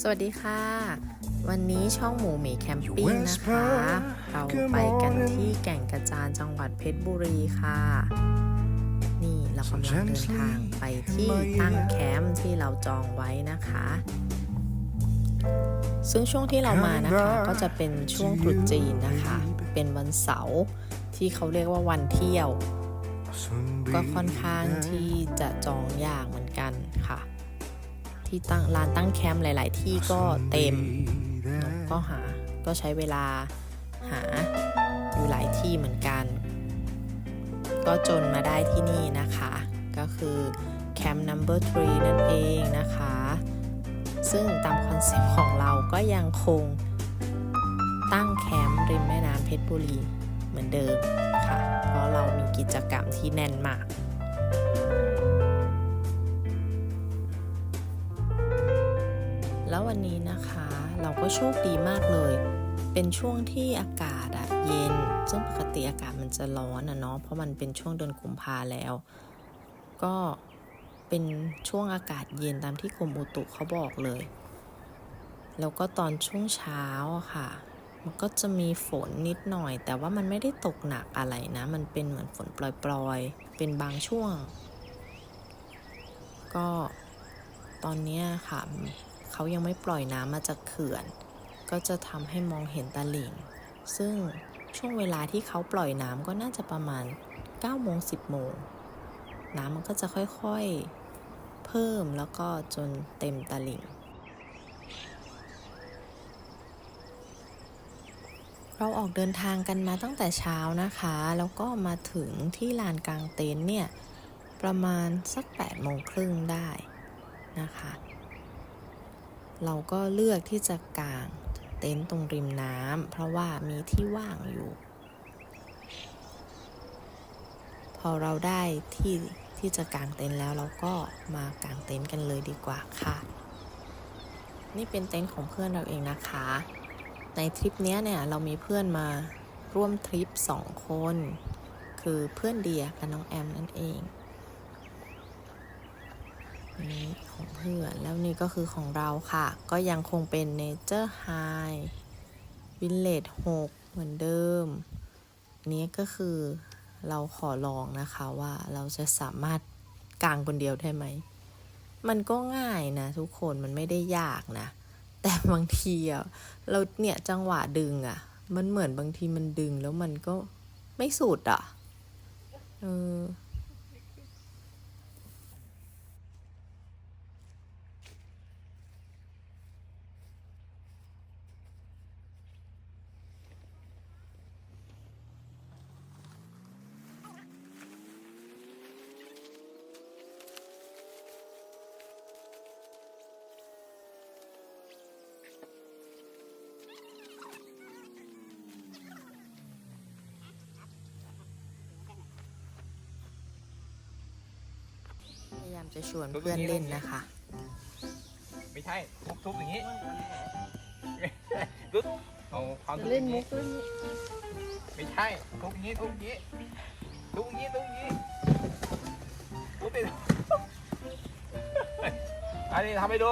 สวัสดีค่ะ วันนี้ช่องหมูหมีแคมปิ้งนะคะ เราไปกันที่แก่งกระจานจังหวัดเพชรบุรีค่ะ นี่เรากำลังเดินทางไปที่ตั้งแคมป์ที่เราจองไว้นะคะ ซึ่งช่วงที่เรามานะคะ ก็จะเป็นช่วงตรุษจีนนะคะ เป็นวันเสาร์ที่เขาเรียกว่าวันเที่ยว ก็ค่อนข้างที่จะจองยากเหมือนกันค่ะ ที่ตั้งร้านตั้งแคมป์หลาย ๆ ที่ก็เต็มก็หาก็ใช้เวลาหาอยู่หลายที่เหมือนกัน ก็จนมาได้ที่นี่นะคะ ก็คือแคมป์ number three นั่นเองนะคะ ซึ่งตามคอนเซปต์ของเราก็ยังคงตั้งแคมป์ริมแม่น้ำเพชรบุรีเหมือนเดิมค่ะ เพราะเรามีกิจกรรมที่แน่นมาก เราก็โชคดีมากเลย เป็นช่วงที่อากาศอะเย็น ซึ่งปกติอากาศมันจะร้อนอะเนาะ เพราะมันเป็นช่วงเดือนกุมภาแล้ว ก็เป็นช่วงอากาศเย็นตามที่กรมอุตุเขาบอกเลย แล้วก็ตอนช่วงเช้าค่ะ มันก็จะมีฝนนิดหน่อย แต่ว่ามันไม่ได้ตกหนักอะไรนะ มันเป็นเหมือนฝนปล่อยๆ เป็นบางช่วง ก็ตอนนี้ค่ะ เขายังไม่ปล่อยน้ำมาจากเขื่อน ก็จะทำให้มองเห็นตะลิ่ง ซึ่งช่วงเวลาที่เขาปล่อยน้ำก็น่าจะประมาณ9โมง10โมง น้ำมันก็จะค่อยๆ เพิ่มแล้วก็จนเต็มตะลิ่ง เราออกเดินทางกันมาตั้งแต่เช้านะคะ แล้วก็มาถึงที่ลานกลางเต็นท์เนี่ย ประมาณสัก8โมงครึ่งได้นะคะ เราก็เลือกที่จะกางเต็นท์ตรงริมน้ำเพราะว่ามีที่ว่างอยู่ พอเราได้ที่ที่จะกางเต็นท์แล้วเราก็มากางเต็นท์กันเลยดีกว่าค่ะ นี่เป็นเต็นท์ของเพื่อนเราเองนะคะ ในทริปนี้เนี่ยเรามีเพื่อนมาร่วมทริปสองคน คือเพื่อนเดียกับน้องแอมนั่นเองนี่ของ เพื่อนแล้วนี่ก็คือของเราค่ะ ก็ยังคงเป็นเนเจอร์ไฮวิลเลจ6เหมือนเดิม นี้ก็คือเราขอลองนะคะว่าเราจะสามารถกางคนเดียวได้ไหม มันก็ง่ายนะทุกคนมันไม่ได้ยากนะ แต่บางทีอะเราเนี่ยจังหวะดึงอะมันเหมือนบางทีมันดึงแล้วมันก็ไม่สุดอะเออายามจะชวนเพื่อนเล่นนะคะ ไม่ใช่ทุบทุบอย่างนี้ทุบเอาความทุบเล่นอย่างมุนี้กเล่นมุกไม่ใช่ทุบอย่างนี้ทุบอย่างนี้ทุบอย่างนี้ทุบอย่างนี้ทุบไปอันนี้ทำให้ดู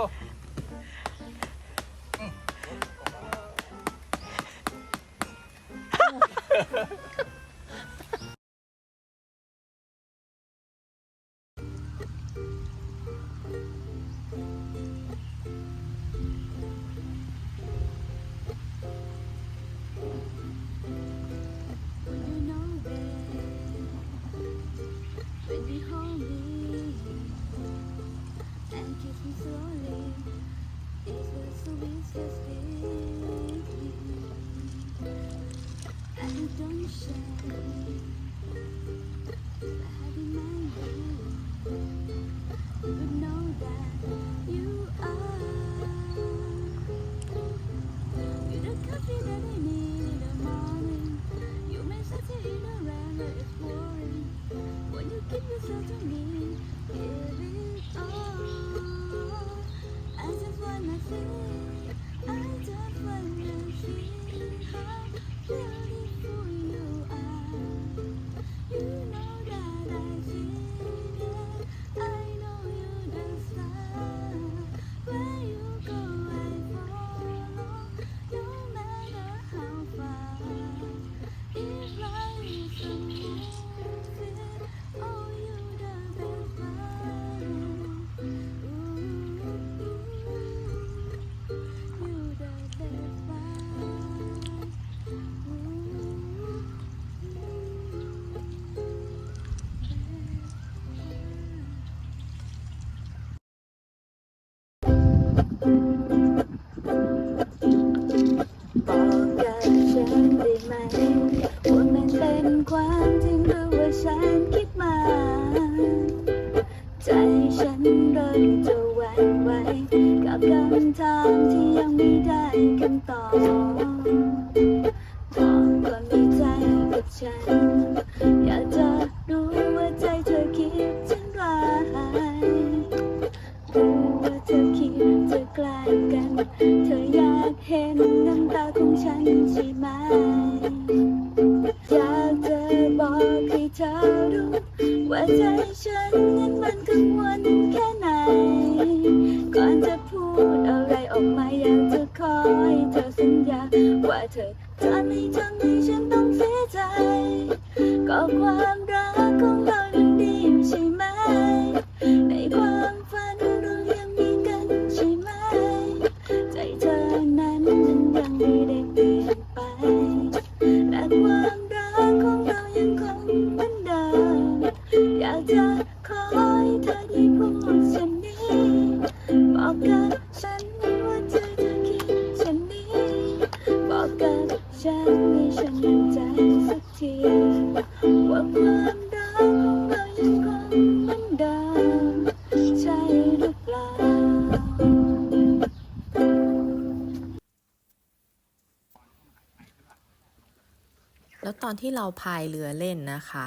เราพายเรือเล่นนะคะ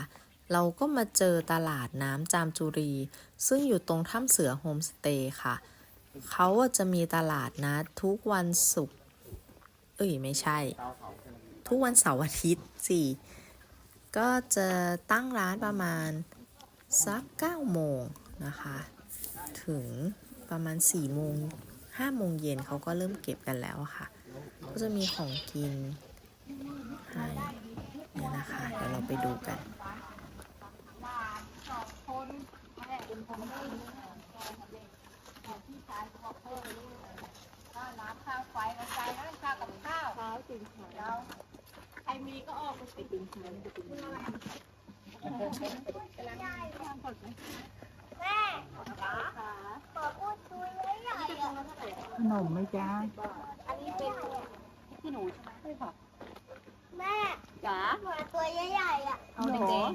เราก็มาเจอตลาดน้ำจามจุรี ซึ่งอยู่ตรงถ้ำเสือโฮมสเตย์ค่ะ เขาจะมีตลาดนัดทุกวันศุกร์เอ้ยไม่ใช่ ทุกวันเสาร์อาทิตย์สิก็จะตั้งร้านประมาณสัก9โมงนะคะ ถึงประมาณ4โมง5โมงเย็นเขาก็เริ่มเก็บกันแล้วค่ะ ก็จะมีของกิน ดี๋ยวเราไปดูกันข้าวไฟมาใส่น้ำข้าวกับข้าวข้าวจริงแล้วใครมีก็ออกมาติดขนมไหมจ๊ะ แม่จ๋าหมาตัวใหญ่ๆอะเอาแดง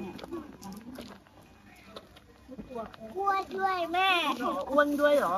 กลัวด้วยแม่ อ้วนด้วยเหรอ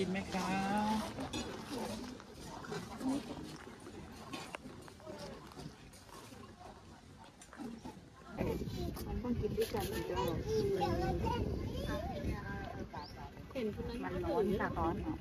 ขนมจีนไหมครับมันร้อนค่ะร้อนค่ะอันนี้แบบนิ่ม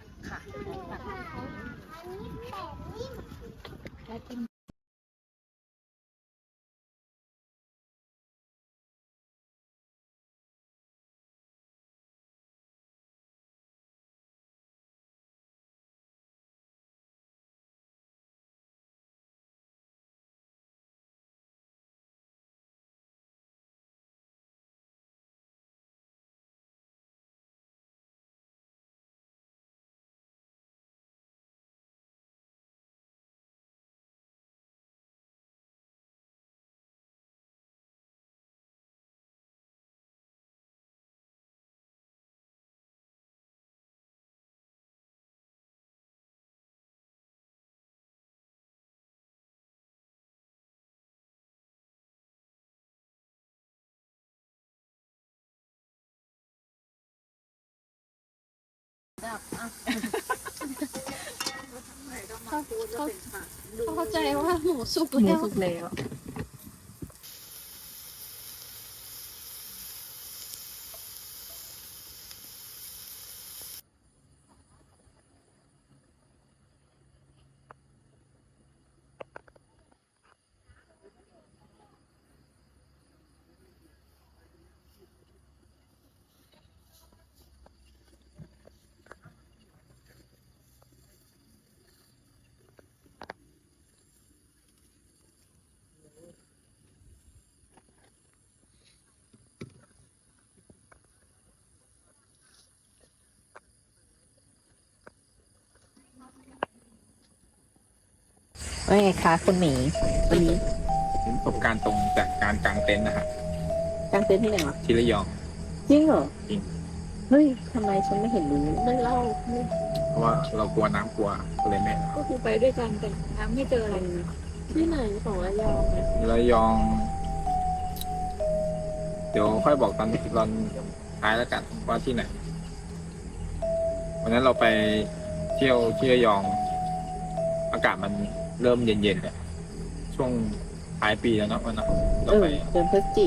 เขาเข้าใจว่าหมูสุกหมูแล้ว สุกแล้ว ว่าไงคะคุณหมีวันนี้ประสบการณ์ตรงจากการกางเต็นท์นะครับกางเต็นท์ที่ไหนวะที่ระยอง จริงเหรอจริง เฮ้ยทำไมฉันไม่เห็นรู้มันเล่าเพราะว่าเรากลัวน้ำกลัวก็เลยไม่ก็คือไปด้วยกันแต่น้ำไม่เจออะไรที่ไหนของระยองเนี่ยระยอง เดี๋ยวค่อยบอกตอนตอนท้ายแล้วกันว่าที่ไหน วันนั้นเราไปเที่ยวที่ระยอง อากาศมัน เริ่มเย็นๆเนี่ยช่วงปลายปีแล้วเนาะวันนั้นเอเราอไป เดือนพฤศจิ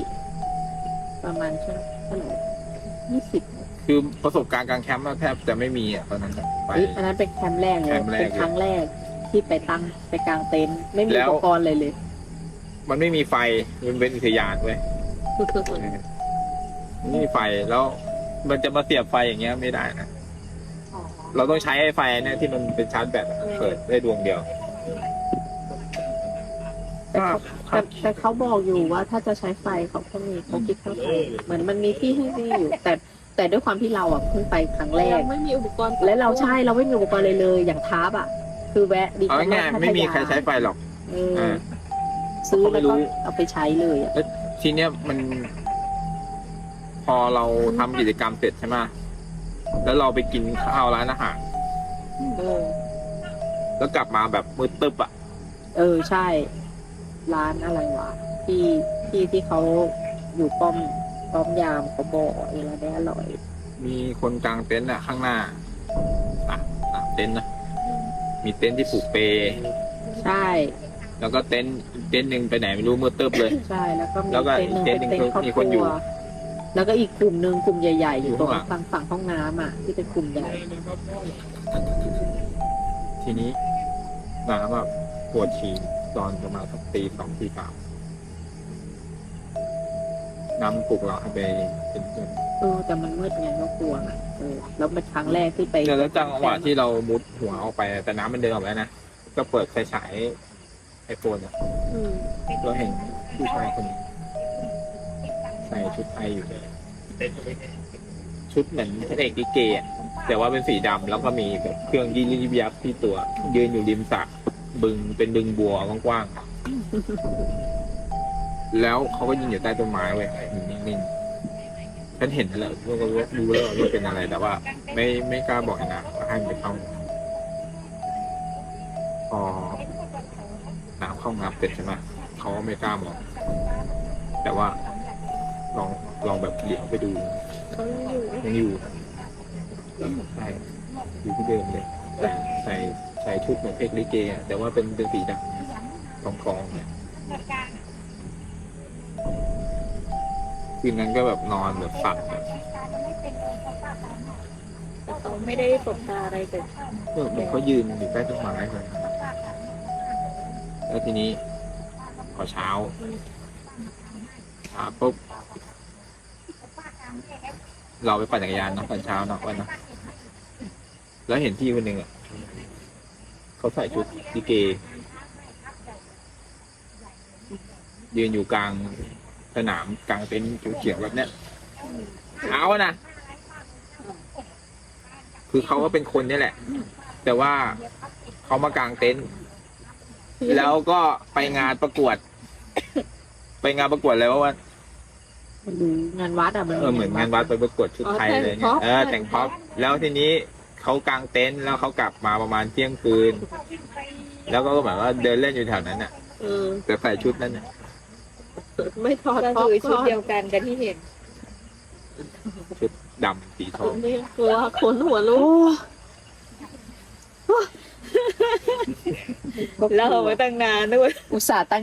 ประมาณช่วงเท่าไหร่ยี่สิบคือประสบการณ์กางแคมป์แทบจะไม่มีอะตอนนั้นอะไป อันนั้นเป็นแคมป์แรกเลยแคมป์แรกเป็นครั้งแรกที่ไปตั้งไปกางเต็นท์ไม่มีแล้อุวปกรณ์เลยเลยมันไม่มีไฟมันเป็นอุทยานเว้ยไม่มีไฟแล้วมันจะมาเสียบไฟอย่างเงี้ยไม่ได้นะเราต้องใช้ไอ้ไฟเนี่ยที่มันเป็นชาร์จแบตอะเปิดได้ดวงเดียว แต่เขาแต่แต่เขาบอกอยู่ว่าถ้าจะใช้ไฟเขาก็มีเขาคิดค่าไฟเหมือนมันมีที่ให้ดีอยู่ แต่แต่ด้วยความที่เราอะเพิ่งไปครั้งแรกยังไม่มีอุปกรณ์และเราใช่เราไม่มีอุปกรณ์เลยเลย อย่างทาร์ปอะ คือแวะดีเอาง่ายๆไม่มีใครใช้ไฟหรอก เอออ่าซื้อเขาไม่แล้วรู้ก็เอาไปใช้เลยอะทีเนี้ยมัน พอเราทำกิจกรรมเสร็จใช่ไหมแล้วเราไปกินข้าวร้านอาหารเออแล้วกลับมาแบบมืดตึ๊บอะเออใช่ ร้านอะไรวะที่ที่ที่เขาอยู่ป้อมป้อมยามเขาบอกเออแล้วได้อร่อยมีคนกลางเต็นท์อะข้างหน้าอะอะเต็นท์นะมีเต็นท์ที่ผูกเปใช่แล้วก็เต็นท์อีกเต็นท์หนึ่งไปไหนไม่รู้มืดตึ๊บเลย ใช่แล้วก็มีแล้วก็เต็นท์หนึ่งอีกเต็นท์หนึ่งเป็นเต็นท์ครอบมีคคนอยู่รัวแล้วก็อีกกลุ่มหนึ่งกลุ่มใหญ่ๆ อยู่ตรงอยู่ข้างหลัง ฝั่งฝั่งห้องน้ำอะ ที่เป็นกลุ่มใหญ่ทีนี้น้ำแบบปวดฉี่ ตอนประมาณสักตีสองตีสามน้ำปลุกเราให้ไปเป็นเพื่อนเออแต่มันมืดไงก็กลัวอะเออแล้วเป็นครั้งแรกที่ไปเนี่ยแล้วจังหวะที่เรามุดหัวออกไปแต่น้ำมันเดินออกไปแล้วนะก็เปิดไฟฉายไอโฟนอะอืมเราเห็นผู้ชายคนนี้ใส่ชุดไทยอยู่เลยชุดเหมือนพระเอกลิเกอะแต่ว่าเป็นสีดำแล้วก็มีแบบเครื่องยิบยิบยับที่ตัว ยืนอยู่ริมสระ บึงเป็นบึงบัวกว้างๆ แล้วเขาก็ยืนอยู่ใต้ต้นไม้เว้ยนิ่งๆ ฉันเห็นแล้วก็รู้แล้วว่าเป็นอะไรแต่ว่า ไม่ไม่กล้าบอกนะว่าให้มันไปเข้าพอน้ำเข้างับเสร็จใช่ไหมเขาก็ไม่กล้ามอง แต่ว่า ลองลองแบบเหลียวไปดูยังอยู่ใช่อยู่ที่เดิมเลยใส่ ใส่ชุดเหมือนเพกลิเกอะแต่ว่าเป็นเป็นสีดำทองทองๆเนี่ยคืนนั้นก็แบบนอนแบบฝันแบบแต่เขาไม่ได้ตกตาอะไรแต่เออเหมือนเขายืนอยู่ใต้ต้นไม้เลยแล้วทีนี้พอเช้าเช้าปุ๊บเราไปปั่นจักรยานเนาะตอนเช้าเนาะวันเนาะแล้วเห็นพี่คนหนึ่งอะ เขาใส่ชุดลิเกยืนอยู่กลางสนามกลางเต็นท์เขียวๆแบบเนี้ยเช้าอะนะคือเขาก็เป็นคนนี่แหละ แต่ว่าเขามากางเต็นท์แล้วก็ไปงานประกวด ไปงานประกวดแล้วว่ามันดูงานวัดอะมันเออเหมือนงานวัดไปประกวดชุดไทยเลยเนี่ยเออแต่งพ็อปแล้วทีนี้ เขากางเต็นท์แล้วเขากลับมาประมาณเที่ยงคืน แล้วก็เหมือนว่าเดินเล่นอยู่แถวนั้นน่ะเออแต่ใส่ชุดนั้นน่ะไม่ทอดก็ทอดคือชุดทอดเดียวกันกับที่เห็นชุดดำสีทองนี่กลัวขนหัวลุกแล้วเอาไว้ตั้งนานด้วย อุตส่าห์ตั้ง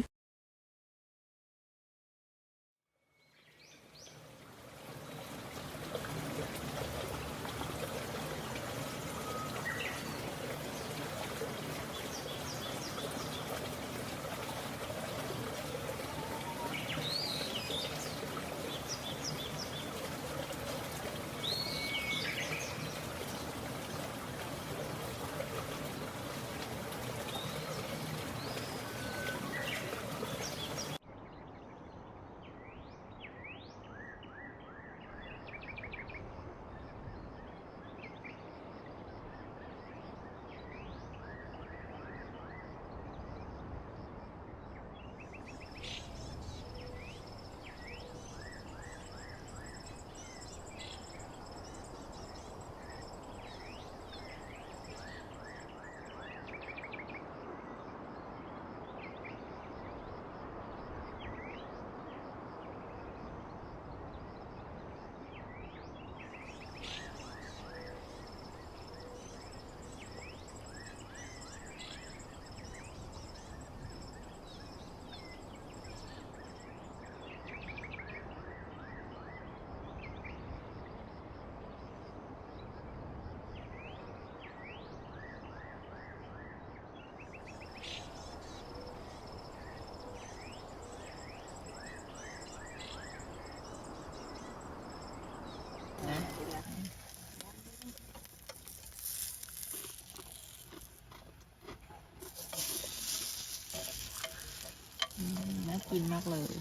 น่ากินมากเลย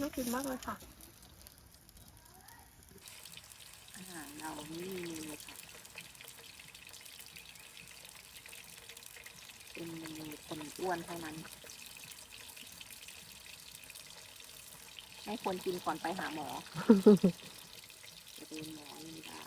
น่ากินมากเลยค่ะ อาหารเราไม่มีเมนูค่ะ เป็นเมนูคนอ้วนเท่านั้นไม่ควรกินก่อนไปหาหมอจะโดนหมอไม่ได้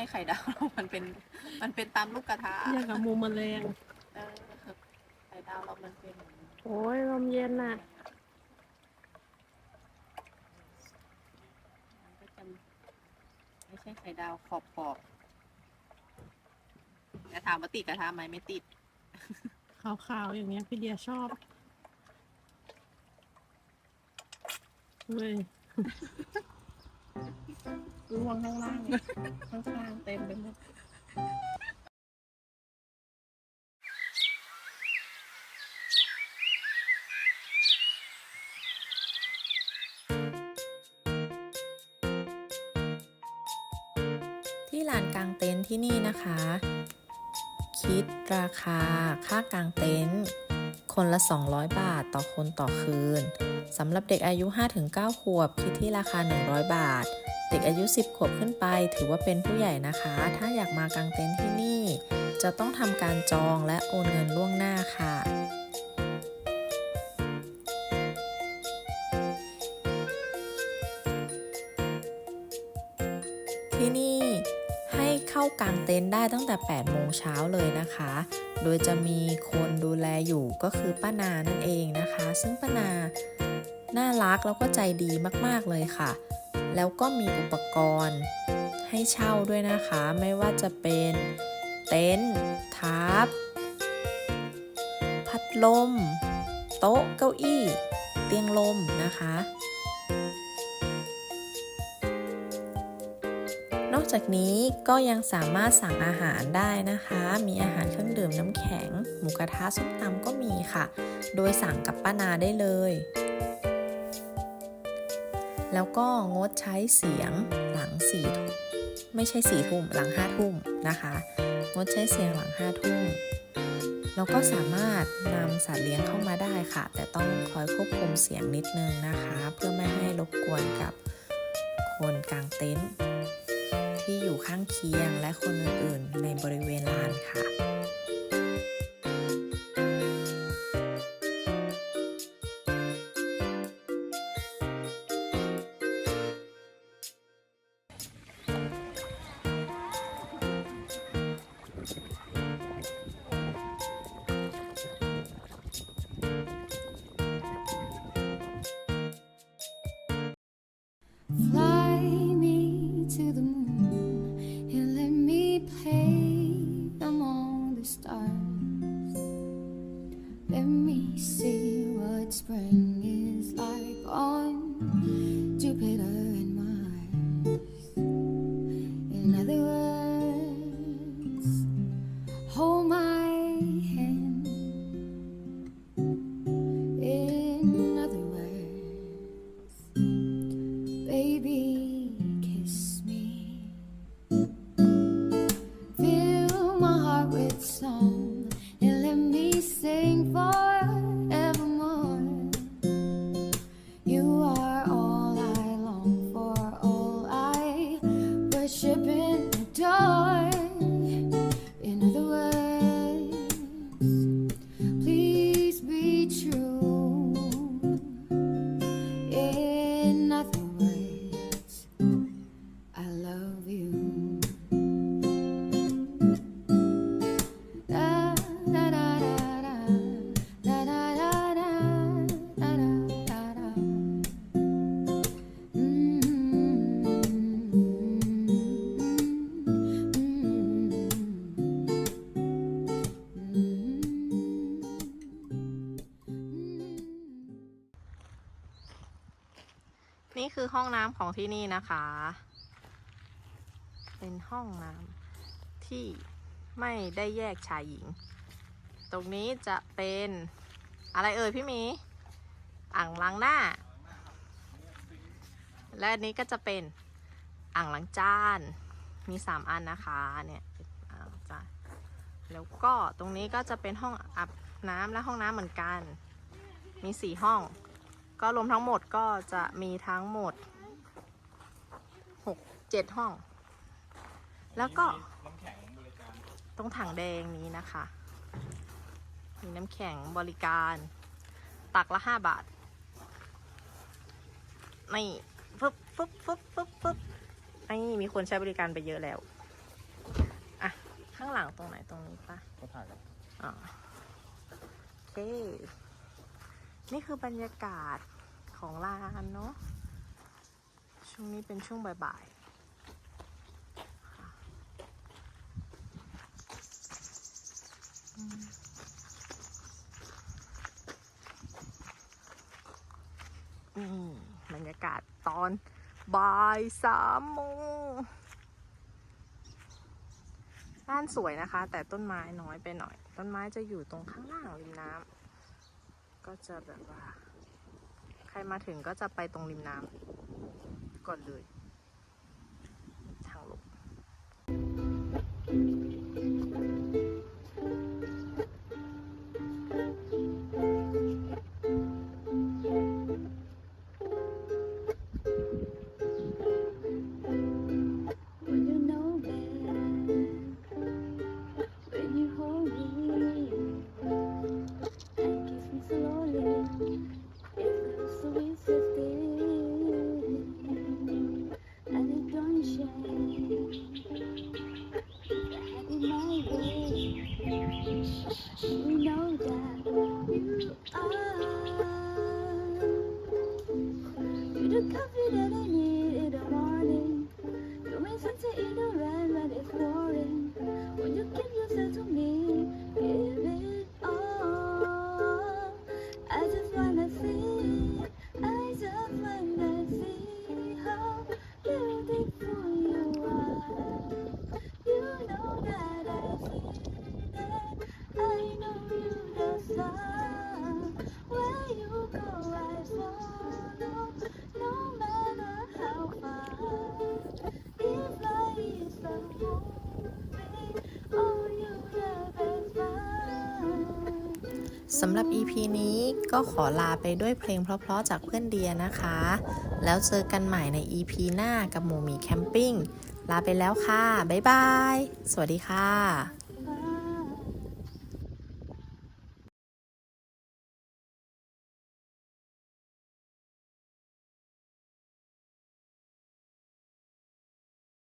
ไมไข่ดาวเรามันเป็น มันเป็นตามลูกกระทะอย่างกับมูแมลงเออไข่ดาวเรามันเป็นอย่างนี้โอ้ยลมเย็นน่ะมันก็จะไม่ใช่ไข่ดาวขอบขอบแต่ถามว่าติดกระทะไหมไม่ติด ขาวๆอย่างเงี้ยพี่เดียชอบเว้ย ร่วงข้างล่างข้างล่างเต็มไปหมดที่ลานกลางเต็นท์ที่นี่นะคะ คิดราคาค่ากลางเต็นท์คนละ 200 บาทต่อคนต่อคืนสำหรับเด็กอายุ 5-9 ขวบคิดที่ราคา 100 บาท เด็กอายุ 10 ขวบขึ้นไป ถือว่าเป็นผู้ใหญ่นะคะ ถ้าอยากมากางเต็นท์ที่นี่ จะต้องทำการจองและโอนเงินล่วงหน้าค่ะที่นี่ให้เข้ากางเต็นท์ได้ตั้งแต่ 8 โมงเช้าเลยนะคะ โดยจะมีคนดูแลอยู่ก็คือป้านานั่นเองนะคะ ซึ่งป้านา น่ารักแล้วก็ใจดีมากๆเลยค่ะ แล้วก็มีอุปกรณ์ ให้เช่าด้วยนะคะ ไม่ว่าจะเป็นเต็นท์ทับพัดลม โต๊ะเก้าอี้ เตียงลมนะคะ นอกจากนี้ก็ยังสามารถสั่งอาหารได้นะคะ มีอาหารเครื่องดื่มน้ำแข็ง หมูกระทะส้มตำก็มีค่ะ โดยสั่งกับป้านาได้เลย แล้วก็งดใช้เสียงหลังสี่ทุ่มไม่ใช่สี่ทุ่มหลังห้าทุ่มนะคะ งดใช้เสียงหลังห้าทุ่มแล้วก็สามารถนำสัตว์เลี้ยงเข้ามาได้ค่ะ แต่ต้องคอยควบคุมเสียงนิดนึงนะคะ เพื่อไม่ให้รบกวนกับคนกลางเต็นท์ที่อยู่ข้างเคียงและคนอื่นๆ ในบริเวณลานค่ะ Fly More. นี่คือห้องน้ำของที่นี่นะคะ เป็นห้องน้ำที่ไม่ได้แยกชายหญิง ตรงนี้จะเป็นอะไรเอ่ยพี่หมี อ่างล้างหน้า และอันนี้ก็จะเป็นอ่างล้างจาน มีสามอันนะคะ เนี่ยอ่างจาน แล้วก็ตรงนี้ก็จะเป็นห้องอาบน้ำและห้องน้ำเหมือนกัน มีสี่ห้อง ก็รวมทั้งหมดก็จะมีทั้งหมดหกเจ็ดห้อง แล้วก็น้ำแข็งบริการตรงถังแดงนี้นะคะ มีน้ำแข็งบริการ ตักละห้าบาท นี่ฟึบฟึบฟึบฟึบฟึบนี่มีคนใช้บริการไปเยอะแล้ว อะ ข้างหลังตรงไหนตรงนี้ปะเขาถ่ายกันอ่าโอเค นี่คือบรรยากาศของร้านเนาะ ช่วงนี้เป็นช่วงบ่ายๆอืมบรรยากาศตอนบ่ายสามโมงร้านสวยนะคะ แต่ต้นไม้น้อยไปหน่อย ต้นไม้จะอยู่ตรงข้างล่างริมน้ำ ก็จะแบบว่า ใครมาถึงก็จะไปตรงริมน้ำก่อนเลย ทางลง สำหรับ EP นี้ก็ขอลาไปด้วยเพลงเพราะๆจากเพื่อนเดียนะคะ แล้วเจอกันใหม่ใน EP หน้ากับหมูมีแคมปิ้ง ลาไปแล้วค่ะ บ๊ายบาย สวัสดีค่ะ